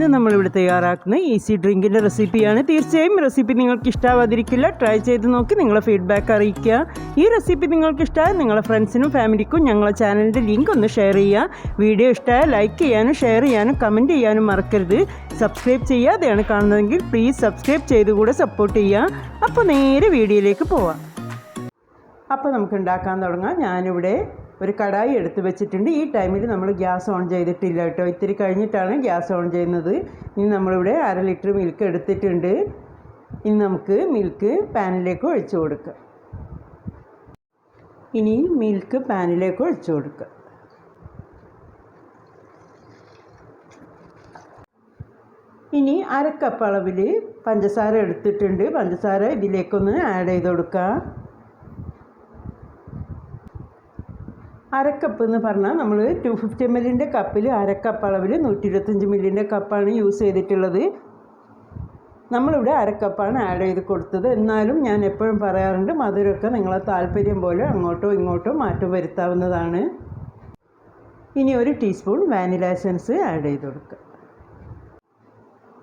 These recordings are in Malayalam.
ഇന്ന് നമ്മളിവിടെ തയ്യാറാക്കുന്ന ഈസി ഡ്രിങ്കിന്റെ റെസിപ്പിയാണ് തീർച്ചയായും റെസിപ്പി നിങ്ങൾക്ക് ഇഷ്ടാവാതിരിക്കില്ല ട്രൈ ചെയ്ത് നോക്കി നിങ്ങളെ ഫീഡ്ബാക്ക് അറിയിക്കുക. ഈ റെസിപ്പി നിങ്ങൾക്ക് ഇഷ്ടമായ നിങ്ങളെ ഫ്രണ്ട്സിനും ഫാമിലിക്കും ഞങ്ങളെ ചാനലിന്റെ ലിങ്ക് ഒന്ന് ഷെയർ ചെയ്യുക. വീഡിയോ ഇഷ്ടമായ ലൈക്ക് ചെയ്യാനും ഷെയർ ചെയ്യാനും കമന്റ് ചെയ്യാനും മറക്കരുത്. സബ്സ്ക്രൈബ് ചെയ്യാതെയാണ് കാണുന്നതെങ്കിൽ പ്ലീസ് സബ്സ്ക്രൈബ് ചെയ്തുകൂടെ സപ്പോർട്ട് ചെയ്യുക. അപ്പോൾ നേരെ വീഡിയോയിലേക്ക് പോവാം. അപ്പോൾ നമുക്ക് ഉണ്ടാക്കാൻ തുടങ്ങാം. ഞാനിവിടെ ഒരു കടായി എടുത്ത് വെച്ചിട്ടുണ്ട്. ഈ ടൈമിൽ നമ്മൾ ഗ്യാസ് ഓൺ ചെയ്തിട്ടില്ല കേട്ടോ. ഇത്തിരി കഴിഞ്ഞിട്ടാണ് ഗ്യാസ് ഓൺ ചെയ്യുന്നത്. ഇനി നമ്മളിവിടെ അര ലിറ്റർ മിൽക്ക് എടുത്തിട്ടുണ്ട്. ഇനി നമുക്ക് മിൽക്ക് പാനിലേക്ക് ഒഴിച്ചു കൊടുക്കുക ഇനി മിൽക്ക് പാനിലേക്ക് ഒഴിച്ചു കൊടുക്കുക ഇനി കപ്പ് അളവിൽ പഞ്ചസാര എടുത്തിട്ടുണ്ട്. പഞ്ചസാര ഇതിലേക്കൊന്ന് ആഡ് ചെയ്ത് കൊടുക്കുക അരക്കപ്പ് എന്ന് പറഞ്ഞാൽ നമ്മൾ ടു ഫിഫ്റ്റി എം എല്ലിന്റെ കപ്പിൽ അരക്കപ്പ് അളവിൽ നൂറ്റി ഇരുപത്തഞ്ച് മില്ലിന്റെ കപ്പാണ് യൂസ് ചെയ്തിട്ടുള്ളത്. നമ്മളിവിടെ അരക്കപ്പാണ് ആഡ് ചെയ്ത് കൊടുത്തത്. എന്നാലും ഞാൻ എപ്പോഴും പറയാറുണ്ട് മധുരമൊക്കെ നിങ്ങളെ താല്പര്യം പോലെ അങ്ങോട്ടോ ഇങ്ങോട്ടോ മാറ്റം വരുത്താവുന്നതാണ്. ഇനി ഒരു ടീസ്പൂൺ വാനില എസൻസ് ആഡ് ചെയ്ത് കൊടുക്കുക.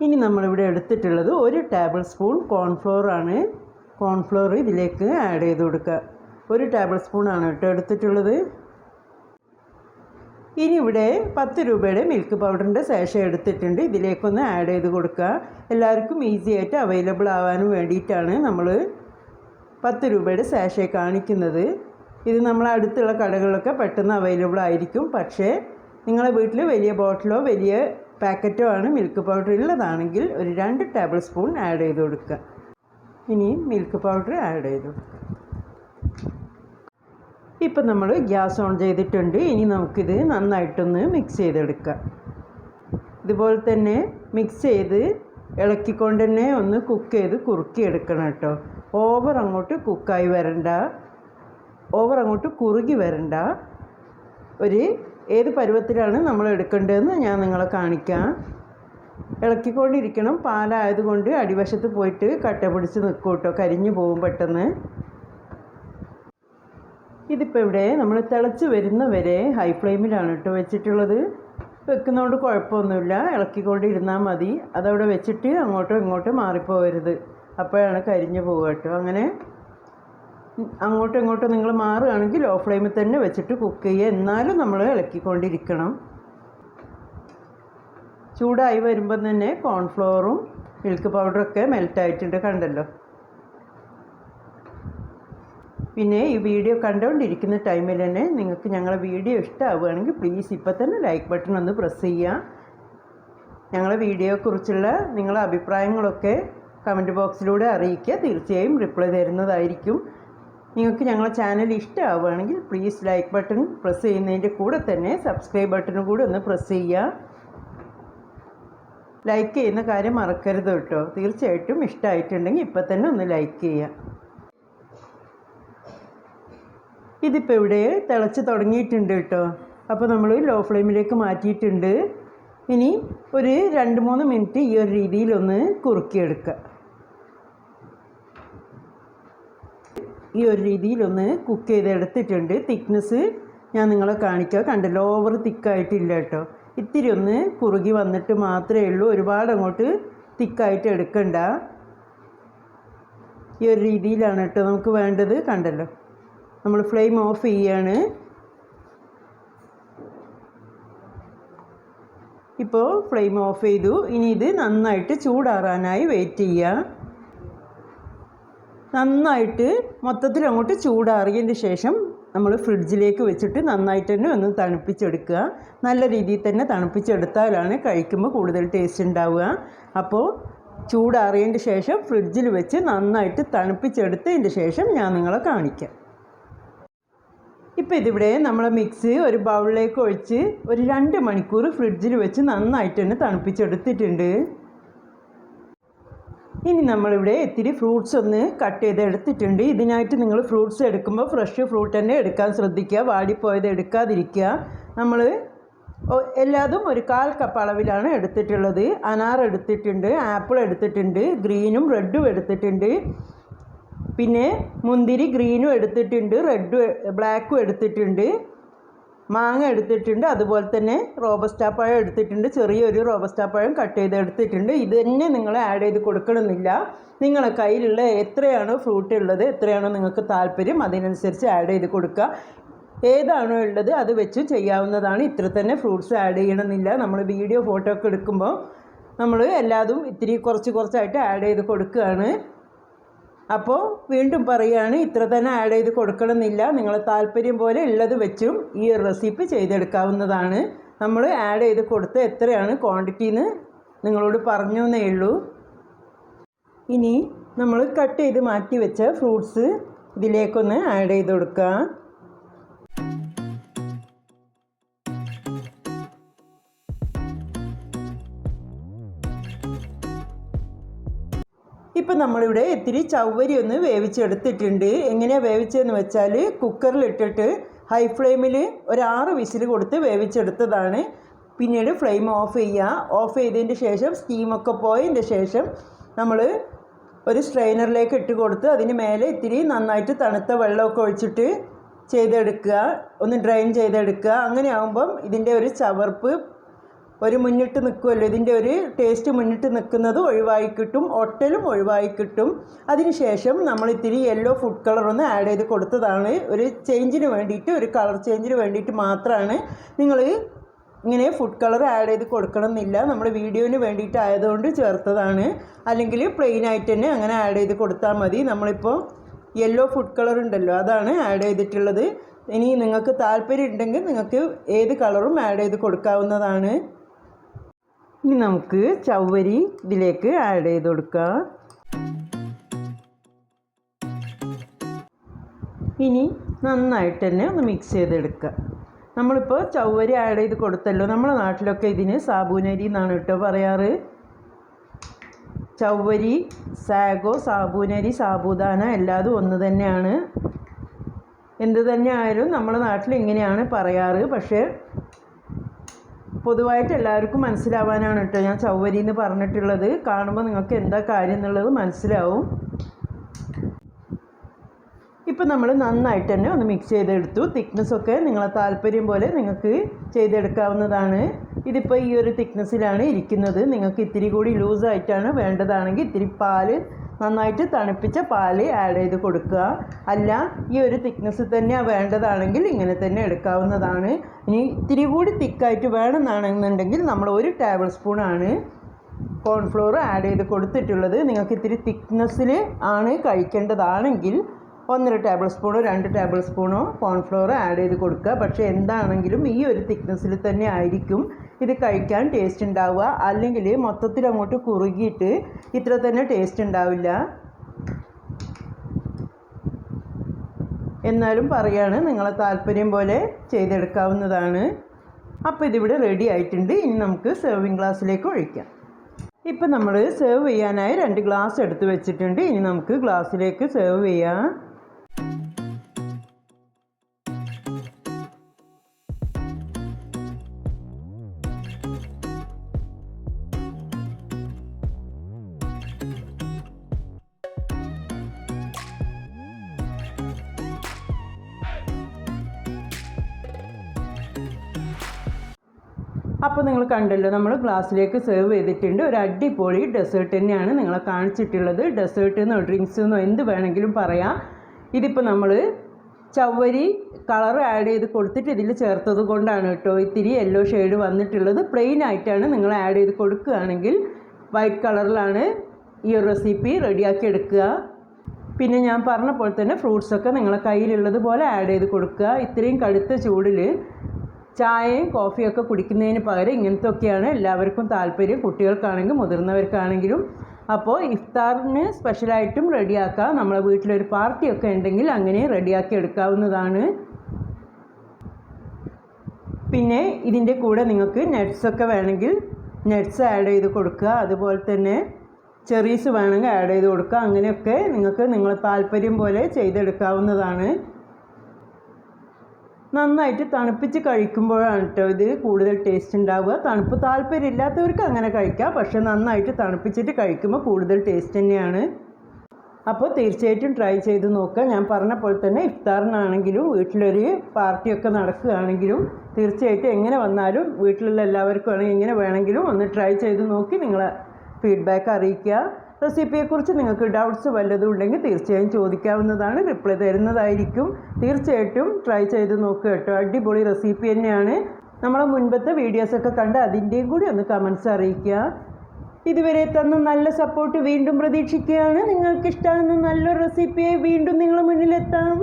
ഇനി നമ്മളിവിടെ എടുത്തിട്ടുള്ളത് ഒരു ടേബിൾ സ്പൂൺ കോൺഫ്ലോർ ആണ്. കോൺഫ്ലോർ ഇതിലേക്ക് ആഡ് ചെയ്ത് കൊടുക്കുക. ഒരു ടേബിൾ സ്പൂൺ ആണ് കേട്ടോ എടുത്തിട്ടുള്ളത്. ഇനി ഇവിടെ പത്ത് രൂപയുടെ മിൽക്ക് പൗഡറിന്റെ ശേഷം എടുത്തിട്ടുണ്ട്. ഇതിലേക്കൊന്ന് ആഡ് ചെയ്ത് കൊടുക്കുക. എല്ലാവർക്കും ഈസി ആയിട്ട് അവൈലബിൾ ആവാനും വേണ്ടിയിട്ടാണ് നമ്മൾ പത്ത് രൂപയുടെ ശേഷ കാണിക്കുന്നത്. ഇത് നമ്മൾ അടുത്തുള്ള കടകളിലൊക്കെ പെട്ടെന്ന് അവൈലബിൾ ആയിരിക്കും. പക്ഷേ നിങ്ങളെ വീട്ടിൽ വലിയ ബോട്ടിലോ വലിയ പാക്കറ്റോ ആണ് മിൽക്ക് പൗഡർ ഉള്ളതാണെങ്കിൽ ഒരു രണ്ട് ടേബിൾ സ്പൂൺ ആഡ് ചെയ്ത് കൊടുക്കുക. ഇനി മിൽക്ക് പൗഡർ ആഡ് ചെയ്ത് കൊടുക്കുക. ഇപ്പം നമ്മൾ ഗ്യാസ് ഓൺ ചെയ്തിട്ടുണ്ട്. ഇനി നമുക്കിത് നന്നായിട്ടൊന്ന് മിക്സ് ചെയ്തെടുക്കാം. ഇതുപോലെ തന്നെ മിക്സ് ചെയ്ത് ഇളക്കിക്കൊണ്ട് തന്നെ ഒന്ന് കുക്ക് ചെയ്ത് കുറുക്കിയെടുക്കണം കേട്ടോ. ഓവർ അങ്ങോട്ട് കുക്കായി വരണ്ട. ഓവർ അങ്ങോട്ട് കുറുകി വരണ്ട. ഒരു ഏത് പരുവത്തിലാണ് നമ്മൾ എടുക്കേണ്ടതെന്ന് ഞാൻ നിങ്ങളെ കാണിക്കാം. ഇളക്കിക്കൊണ്ടിരിക്കണം. പാലായതുകൊണ്ട് അടിവശത്ത് പോയിട്ട് കട്ട പിടിച്ച് നിൽക്കും കേട്ടോ. കരിഞ്ഞു പോകും പെട്ടെന്ന്. ഇതിപ്പോൾ ഇവിടെ നമ്മൾ തിളച്ച് വരുന്ന വരെ ഹൈ ഫ്ലെയിമിലാണ് കേട്ടോ വെച്ചിട്ടുള്ളത്. വെക്കുന്നതുകൊണ്ട് കുഴപ്പമൊന്നുമില്ല. ഇളക്കിക്കൊണ്ട് ഇരുന്നാൽ മതി. അതവിടെ വെച്ചിട്ട് അങ്ങോട്ടും ഇങ്ങോട്ടും മാറിപ്പോകരുത് അപ്പോഴാണ് കരിഞ്ഞു പോവുക കേട്ടോ അങ്ങനെ അങ്ങോട്ടും ഇങ്ങോട്ടും നിങ്ങൾ മാറുകയാണെങ്കിൽ ലോ ഫ്ലെയിമിൽ തന്നെ വെച്ചിട്ട് കുക്ക് ചെയ്യുക. എന്നാലും നമ്മൾ ഇളക്കിക്കൊണ്ടിരിക്കണം. ചൂടായി വരുമ്പം തന്നെ കോൺഫ്ലോറും മിൽക്ക് പൗഡറൊക്കെ മെൽറ്റായിട്ടുണ്ട് കണ്ടല്ലോ. പിന്നെ ഈ വീഡിയോ കണ്ടുകൊണ്ടിരിക്കുന്ന ടൈമിൽ തന്നെ നിങ്ങൾക്ക് ഞങ്ങളുടെ വീഡിയോ ഇഷ്ടമാവുകയാണെങ്കിൽ പ്ലീസ് ഇപ്പം തന്നെ ലൈക്ക് ബട്ടൺ ഒന്ന് പ്രസ് ചെയ്യുക ഞങ്ങളെ വീഡിയോയെക്കുറിച്ചുള്ള നിങ്ങളെ അഭിപ്രായങ്ങളൊക്കെ കമന്റ് ബോക്സിലൂടെ അറിയിക്കുക. തീർച്ചയായും റിപ്ലൈ തരുന്നതായിരിക്കും. നിങ്ങൾക്ക് ഞങ്ങളെ ചാനൽ ഇഷ്ടമാവുകയാണെങ്കിൽ പ്ലീസ് ലൈക്ക് ബട്ടൺ പ്രസ് ചെയ്യുന്നതിന്റെ കൂടെ തന്നെ സബ്സ്ക്രൈബ് ബട്ടണും കൂടെ ഒന്ന് പ്രസ് ചെയ്യുക ലൈക്ക് ചെയ്യുന്ന കാര്യം മറക്കരുത് കേട്ടോ. തീർച്ചയായിട്ടും ഇഷ്ടമായിട്ടുണ്ടെങ്കിൽ ഇപ്പം തന്നെ ഒന്ന് ലൈക്ക് ചെയ്യുക ഇതിപ്പോൾ ഇവിടെ തിളച്ച് തുടങ്ങിയിട്ടുണ്ട് കേട്ടോ. അപ്പോൾ നമ്മൾ ലോ ഫ്ലെയിമിലേക്ക് മാറ്റിയിട്ടുണ്ട്. ഇനി ഒരു രണ്ട് മൂന്ന് മിനിറ്റ് ഈ ഒരു രീതിയിലൊന്ന് കുറുക്കിയെടുക്കുക ഈ ഒരു രീതിയിലൊന്ന് കുക്ക് ചെയ്തെടുത്തിട്ടുണ്ട്. തിക്നെസ് ഞാൻ നിങ്ങളെ കാണിക്കുക കണ്ടല്ലോ ഓവർ തിക്കായിട്ടില്ല കേട്ടോ. ഇത്തിരി ഒന്ന് കുറുകി വന്നിട്ട് മാത്രമേ ഉള്ളൂ. ഒരുപാട് അങ്ങോട്ട് തിക്കായിട്ട് എടുക്കണ്ട. ഈ ഒരു രീതിയിലാണ് കേട്ടോ നമുക്ക് വേണ്ടത്. കണ്ടല്ലോ. നമ്മൾ ഫ്ലെയിം ഓഫ് ചെയ്യാണ്. ഇപ്പോൾ ഫ്ലെയിം ഓഫ് ചെയ്തു. ഇനി ഇത് നന്നായിട്ട് ചൂടാറാനായി വെയിറ്റ് ചെയ്യുക നന്നായിട്ട് മൊത്തത്തിൽ അങ്ങോട്ട് ചൂടാറിയതിന് ശേഷം നമ്മൾ ഫ്രിഡ്ജിലേക്ക് വെച്ചിട്ട് നന്നായിട്ട് തന്നെ ഒന്ന് തണുപ്പിച്ചെടുക്കുക. നല്ല രീതിയിൽ തന്നെ തണുപ്പിച്ചെടുത്താലാണ് കഴിക്കുമ്പോൾ കൂടുതൽ ടേസ്റ്റ് ഉണ്ടാവുക. അപ്പോൾ ചൂടാറിയതിന് ശേഷം ഫ്രിഡ്ജിൽ വെച്ച് നന്നായിട്ട് തണുപ്പിച്ചെടുത്തതിന് ശേഷം ഞാൻ നിങ്ങളെ കാണിക്കാം. ഇപ്പോൾ ഇതിവിടെ നമ്മൾ മിക്സ് ഒരു ബൗളിലേക്ക് ഒഴിച്ച് ഒരു രണ്ട് മണിക്കൂർ ഫ്രിഡ്ജിൽ വെച്ച് നന്നായിട്ട് തന്നെ തണുപ്പിച്ചെടുത്തിട്ടുണ്ട്. ഇനി നമ്മളിവിടെ ഇത്തിരി ഫ്രൂട്ട്സ് ഒന്ന് കട്ട് ചെയ്ത് എടുത്തിട്ടുണ്ട് ഇതിനായിട്ട് നിങ്ങൾ ഫ്രൂട്ട്സ് എടുക്കുമ്പോൾ ഫ്രഷ് ഫ്രൂട്ട് തന്നെ എടുക്കാൻ ശ്രദ്ധിക്കുക. വാടിപ്പോയത് എടുക്കാതിരിക്കുക. നമ്മൾ എല്ലാതും ഒരു കാൽ കപ്പ് അളവിലാണ് എടുത്തിട്ടുള്ളത്. അനാർ എടുത്തിട്ടുണ്ട് ആപ്പിൾ എടുത്തിട്ടുണ്ട് ഗ്രീനും റെഡും എടുത്തിട്ടുണ്ട്. പിന്നെ മുന്തിരി ഗ്രീനും എടുത്തിട്ടുണ്ട് റെഡ് ബ്ലാക്കും എടുത്തിട്ടുണ്ട് മാങ്ങ എടുത്തിട്ടുണ്ട് അതുപോലെ തന്നെ റോബസ്റ്റാ പഴം എടുത്തിട്ടുണ്ട് ചെറിയൊരു റോബസ്റ്റാ പഴം കട്ട് ചെയ്ത് എടുത്തിട്ടുണ്ട്. ഇത് തന്നെ നിങ്ങൾ ആഡ് ചെയ്ത് കൊടുക്കണമെന്നില്ല. നിങ്ങളെ കയ്യിലുള്ള എത്രയാണോ ഫ്രൂട്ട് ഉള്ളത് എത്രയാണോ നിങ്ങൾക്ക് താല്പര്യം അതിനനുസരിച്ച് ആഡ് ചെയ്ത് കൊടുക്കുക. ഏതാണോ ഉള്ളത് അത് വെച്ച് ചെയ്യാവുന്നതാണ്. ഇത്ര തന്നെ ഫ്രൂട്ട്സ് ആഡ് ചെയ്യണമെന്നില്ല. നമ്മൾ വീഡിയോ ഫോട്ടോ ഒക്കെ എടുക്കുമ്പോൾ നമ്മൾ എല്ലാതും ഇത്തിരി കുറച്ച് കുറച്ചായിട്ട് ആഡ് ചെയ്ത് കൊടുക്കുകയാണ്. അപ്പോൾ വീണ്ടും പറയുകയാണ് ഇത്ര തന്നെ ആഡ് ചെയ്ത് കൊടുക്കണമെന്നില്ല. നിങ്ങളെ താല്പര്യം പോലെ ഉള്ളത് വെച്ചും ഈ റെസിപ്പി ചെയ്തെടുക്കാവുന്നതാണ്. നമ്മൾ ആഡ് ചെയ്ത് കൊടുത്ത് എത്രയാണ് ക്വാണ്ടിറ്റിന്ന് നിങ്ങളോട് പറഞ്ഞു എന്നേ ഉള്ളൂ. ഇനി നമ്മൾ കട്ട് ചെയ്ത് മാറ്റി വെച്ച ഫ്രൂട്ട്സ് ഇതിലേക്കൊന്ന് ആഡ് ചെയ്ത് കൊടുക്കുക ഇപ്പം നമ്മളിവിടെ ഇത്തിരി ചവ്വരി ഒന്ന് വേവിച്ചെടുത്തിട്ടുണ്ട്. എങ്ങനെയാണ് വേവിച്ചതെന്ന് വെച്ചാൽ കുക്കറിലിട്ടിട്ട് ഹൈ ഫ്ലെയിമിൽ ഒരു ആറ് വിസിൽ കൊടുത്ത് വേവിച്ചെടുത്തതാണ്. പിന്നീട് ഫ്ലെയിം ഓഫ് ചെയ്യുക. ഓഫ് ചെയ്തതിന്റെ ശേഷം സ്റ്റീമൊക്കെ പോയതിന്റെ ശേഷം നമ്മൾ ഒരു സ്ട്രെയിനറിലേക്ക് ഇട്ട് കൊടുത്ത് അതിന് മേലെ ഇത്തിരി നന്നായിട്ട് തണുത്ത വെള്ളമൊക്കെ ഒഴിച്ചിട്ട് ചെയ്തെടുക്കുക. ഒന്ന് ഡ്രെയിൻ ചെയ്തെടുക്കുക. അങ്ങനെ ആകുമ്പം ഇതിന്റെ ഒരു ചവർപ്പ് ഒരു മുന്നിട്ട് നിൽക്കുമല്ലോ ഇതിന്റെ ഒരു ടേസ്റ്റ് മുന്നിട്ട് നിൽക്കുന്നത് ഒഴിവായി കിട്ടും ഒട്ടലും ഒഴിവായി കിട്ടും. അതിനുശേഷം നമ്മൾ ഇത്തിരി യെല്ലോ ഫുഡ് കളർ ഒന്ന് ആഡ് ചെയ്ത് കൊടുത്തതാണ്. ഒരു ചേഞ്ചിന് വേണ്ടിയിട്ട് ഒരു കളർ ചേഞ്ചിന് വേണ്ടിയിട്ട് മാത്രമാണ് നിങ്ങൾ ഇങ്ങനെ ഫുഡ് കളർ ആഡ് ചെയ്ത് കൊടുക്കണം എന്നില്ല നമ്മൾ വീഡിയോന് വേണ്ടിയിട്ട് ആയതുകൊണ്ട് ചേർത്തതാണ്. അല്ലെങ്കിൽ പ്ലെയിൻ ആയിട്ട് തന്നെ അങ്ങനെ ആഡ് ചെയ്ത് കൊടുത്താൽ മതി. നമ്മളിപ്പോൾ യെല്ലോ ഫുഡ് കളർ ഉണ്ടല്ലോ അതാണ് ആഡ് ചെയ്തിട്ടുള്ളത്. ഇനി നിങ്ങൾക്ക് താല്പര്യം ഉണ്ടെങ്കിൽ നിങ്ങൾക്ക് ഏത് കളറും ആഡ് ചെയ്ത് കൊടുക്കാവുന്നതാണ്. ഇനി നമുക്ക് ചവ്വരി ഇതിലേക്ക് ആഡ് ചെയ്ത് കൊടുക്കാം. ഇനി നന്നായിട്ട് തന്നെ ഒന്ന് മിക്സ് ചെയ്തെടുക്കുക നമ്മളിപ്പോൾ ചവ്വരി ആഡ് ചെയ്ത് കൊടുത്തല്ലോ. നമ്മുടെ നാട്ടിലൊക്കെ ഇതിന് സാബൂനരി എന്നാണ് കേട്ടോ പറയാറ്. ചവ്വരി സാഗോ സാബൂനരി സാബൂദാന എല്ലാതും ഒന്ന് തന്നെയാണ്. എന്ത് തന്നെ ആയാലും നമ്മുടെ നാട്ടിൽ ഇങ്ങനെയാണ് പറയാറ്. പക്ഷേ പൊതുവായിട്ട് എല്ലാവർക്കും മനസ്സിലാവാനാണ് കേട്ടോ ഞാൻ ചൗവരി എന്ന് പറഞ്ഞിട്ടുള്ളത്. കാണുമ്പോൾ നിങ്ങൾക്ക് എന്താ കാര്യം എന്നുള്ളത് മനസ്സിലാവും. ഇപ്പം നമ്മൾ നന്നായിട്ട് തന്നെ ഒന്ന് മിക്സ് ചെയ്തെടുത്തു. തിക്നെസ്സൊക്കെ നിങ്ങളെ താല്പര്യം പോലെ നിങ്ങൾക്ക് ചെയ്തെടുക്കാവുന്നതാണ്. ഇതിപ്പോൾ ഈ ഒരു തിക്നെസ്സിലാണ് ഇരിക്കുന്നത്. നിങ്ങൾക്ക് ഇത്തിരി കൂടി ലൂസായിട്ടാണ് വേണ്ടതാണെങ്കിൽ ഇത്തിരി പാൽ നന്നായിട്ട് തണുപ്പിച്ച പാൽ ആഡ് ചെയ്ത് കൊടുക്കുക. അല്ല ഈ ഒരു തിക്നെസ് തന്നെയാണ് വേണ്ടതാണെങ്കിൽ ഇങ്ങനെ തന്നെ എടുക്കാവുന്നതാണ്. ഇനി ഇത്തിരി കൂടി തിക്കായിട്ട് വേണമെന്നാണെന്നുണ്ടെങ്കിൽ നമ്മൾ ഒരു ടേബിൾ സ്പൂണാണ് കോൺഫ്ലോർ ആഡ് ചെയ്ത് കൊടുത്തിട്ടുള്ളത്. നിങ്ങൾക്ക് ഇത്തിരി തിക്നെസ്സിൽ ആണ് കഴിക്കേണ്ടതാണെങ്കിൽ ഒന്നര ടേബിൾ സ്പൂണോ രണ്ട് ടേബിൾ സ്പൂണോ കോൺഫ്ലോർ ആഡ് ചെയ്ത് കൊടുക്കുക. പക്ഷേ എന്താണെങ്കിലും ഈ ഒരു തിക്നെസ്സിൽ തന്നെ ആയിരിക്കും ഇത് കഴിക്കാൻ ടേസ്റ്റ് ഉണ്ടാവുക. അല്ലെങ്കിൽ മൊത്തത്തിൽ അങ്ങോട്ട് കുറുകിയിട്ട് ഇത്ര തന്നെ ടേസ്റ്റ് ഉണ്ടാവില്ല. എന്നാലും പറയാണ് നിങ്ങളെ താല്പര്യം പോലെ ചെയ്തെടുക്കാവുന്നതാണ്. അപ്പോൾ ഇതിവിടെ റെഡി ആയിട്ടുണ്ട്. ഇനി നമുക്ക് സെർവിങ് ഗ്ലാസ്സിലേക്ക് ഒഴിക്കാം. ഇപ്പം നമ്മൾ സെർവ് ചെയ്യാനായി രണ്ട് ഗ്ലാസ് എടുത്ത് വെച്ചിട്ടുണ്ട്. ഇനി നമുക്ക് ഗ്ലാസ്സിലേക്ക് സെർവ് ചെയ്യാം. അപ്പോൾ നിങ്ങൾ കണ്ടല്ലോ നമ്മൾ ഗ്ലാസ്സിലേക്ക് സെർവ് ചെയ്തിട്ടുണ്ട്. ഒരു അടിപൊളി ഡെസേർട്ട് തന്നെയാണ് നിങ്ങളെ കാണിച്ചിട്ടുള്ളത്. ഡെസേർട്ട് എന്നോ ഡ്രിങ്ക്സ് എന്നോ എന്ത് വേണമെങ്കിലും പറയാം. ഇതിപ്പോൾ നമ്മൾ ചവ്വരി കളർ ആഡ് ചെയ്ത് കൊടുത്തിട്ട് ഇതിൽ ചേർത്തത് കൊണ്ടാണ് കേട്ടോ. ഇത്തിരി യെല്ലോ ഷെയ്ഡ് വന്നിട്ടുള്ളത്. പ്ലെയിൻ ആയിട്ടാണ് നിങ്ങൾ ആഡ് ചെയ്ത് കൊടുക്കുകയാണെങ്കിൽ വൈറ്റ് കളറിലാണ് ഈ ഒരു റെസിപ്പി റെഡിയാക്കി എടുക്കുക. പിന്നെ ഞാൻ പറഞ്ഞ പോലെ തന്നെ ഫ്രൂട്ട്സൊക്കെ നിങ്ങളെ കയ്യിലുള്ളത് പോലെ ആഡ് ചെയ്ത് കൊടുക്കുക. ഇത്രയും കടുത്ത ചൂടിൽ ചായയും ഒക്കെ കുടിക്കുന്നതിന് പകരം ഇങ്ങനത്തെ ഒക്കെയാണ് എല്ലാവർക്കും താല്പര്യം. കുട്ടികൾക്കാണെങ്കിൽ മുതിർന്നവർക്കാണെങ്കിലും. അപ്പോൾ ഇഫ്താറിന് സ്പെഷ്യലായിട്ടും റെഡിയാക്കാം. നമ്മളെ വീട്ടിലൊരു പാർട്ടിയൊക്കെ ഉണ്ടെങ്കിൽ അങ്ങനെ റെഡിയാക്കി എടുക്കാവുന്നതാണ്. പിന്നെ ഇതിന്റെ കൂടെ നിങ്ങൾക്ക് നട്ട്സൊക്കെ വേണമെങ്കിൽ നട്ട്സ് ആഡ് ചെയ്ത് കൊടുക്കുക. അതുപോലെ തന്നെ ചെറീസ് വേണമെങ്കിൽ ആഡ് ചെയ്ത് കൊടുക്കുക. അങ്ങനെയൊക്കെ നിങ്ങൾക്ക് നിങ്ങളെ താല്പര്യം പോലെ ചെയ്തെടുക്കാവുന്നതാണ്. നന്നായിട്ട് തണുപ്പിച്ച് കഴിക്കുമ്പോഴാണ് കേട്ടോ ഇത് കൂടുതൽ ടേസ്റ്റ് ഉണ്ടാവുക. തണുപ്പ് താല്പര്യമില്ലാത്തവർക്ക് അങ്ങനെ കഴിക്കാം. പക്ഷേ നന്നായിട്ട് തണുപ്പിച്ചിട്ട് കഴിക്കുമ്പോൾ കൂടുതൽ ടേസ്റ്റ് തന്നെയാണ്. അപ്പോൾ തീർച്ചയായിട്ടും ട്രൈ ചെയ്ത് നോക്കുക. ഞാൻ പറഞ്ഞ പോലെ തന്നെ ഇഫ്താറിനാണെങ്കിലും വീട്ടിലൊരു പാർട്ടിയൊക്കെ നടക്കുകയാണെങ്കിലും തീർച്ചയായിട്ടും എങ്ങനെ വന്നാലും വീട്ടിലുള്ള എല്ലാവർക്കും ആണെങ്കിൽ എങ്ങനെ വേണമെങ്കിലും ഒന്ന് ട്രൈ ചെയ്ത് നോക്കി നിങ്ങളെ ഫീഡ്ബാക്ക് അറിയിക്കുക. റെസിപ്പിയെക്കുറിച്ച് നിങ്ങൾക്ക് ഡൗട്ട്സ് വല്ലതും ഉണ്ടെങ്കിൽ തീർച്ചയായും ചോദിക്കാവുന്നതാണ്. റിപ്ലൈ തരുന്നതായിരിക്കും. തീർച്ചയായിട്ടും ട്രൈ ചെയ്ത് നോക്കുക കേട്ടോ. അടിപൊളി റെസിപ്പി തന്നെയാണ്. നമ്മളെ മുൻപത്തെ വീഡിയോസൊക്കെ കണ്ട് അതിന്റെയും കൂടി ഒന്ന് കമൻസ് അറിയിക്കുക. ഇതുവരെ തന്ന നല്ല സപ്പോർട്ട് വീണ്ടും പ്രതീക്ഷിക്കുകയാണ്. നിങ്ങൾക്ക് ഇഷ്ടമാകുന്ന നല്ലൊരു റെസിപ്പിയെ വീണ്ടും നിങ്ങളുടെ മുന്നിലെത്താം.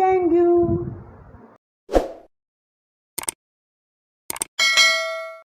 താങ്ക്